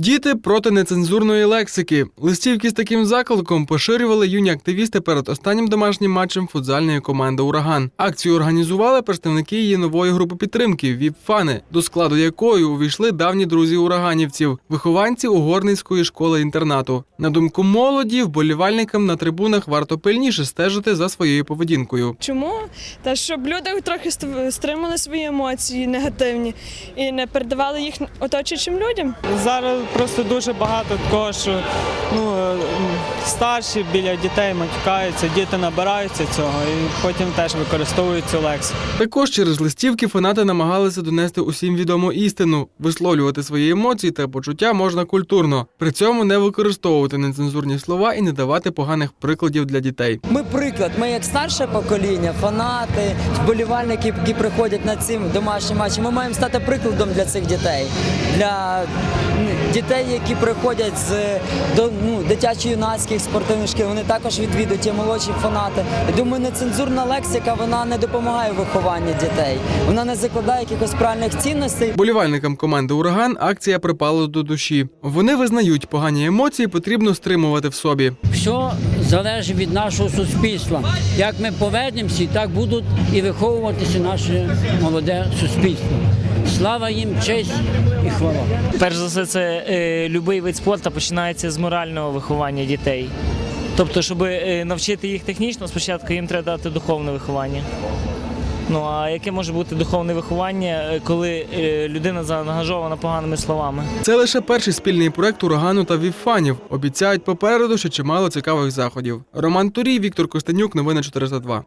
Діти проти нецензурної лексики. Листівки з таким закликом поширювали юні активісти перед останнім домашнім матчем футзальної команди Ураган. Акцію організували представники її нової групи підтримки ВІП-фани, до складу якої увійшли давні друзі ураганівців, вихованці Угорницької школи інтернату. На думку молоді, вболівальникам на трибунах варто пильніше стежити за своєю поведінкою. Чому? Та щоб люди трохи ст- стримали свої емоції негативні і не передавали їх оточуючим людям. Зараз просто дуже багато такого, що ну, е, старші біля дітей матюкаються, діти набираються цього і потім теж використовують цю лексику. Також через листівки фанати намагалися донести усім відому істину, висловлювати свої емоції та почуття можна культурно, при цьому не використовувати нецензурні слова і не давати поганих прикладів для дітей. Ми приклад, ми як старше покоління, фанати, вболівальники, які приходять на ці домашні матчі. Ми маємо стати прикладом для цих дітей, для м, дітей, які приходять з до ну, дитячо-юнацьких спортивних шкіл. Вони також відвідують і молодші фанати. Я думаю, нецензурна лексика вона не допомагає в вихованні дітей. Вона не закладає якихось правильних цінностей. Болівальникам команди Ураган акція припала до душі. Вони визнають, погані емоції потрібно стримувати в собі. Все залежить від нашого суспільства. Як ми поведемося, так будуть і виховуватися наше молоде суспільство. Слава їм, честь і хвала. Перш за все, це будь-який вид спорту починається з морального виховання дітей. Тобто, щоб е, навчити їх технічно, спочатку їм треба дати духовне виховання. Ну а яке може бути духовне виховання, е, коли е, людина заангажована поганими словами? Це лише перший спільний проект урагану та вівфанів. Обіцяють попереду ще чимало цікавих заходів. Роман Турій, Віктор Костенюк, новини 402.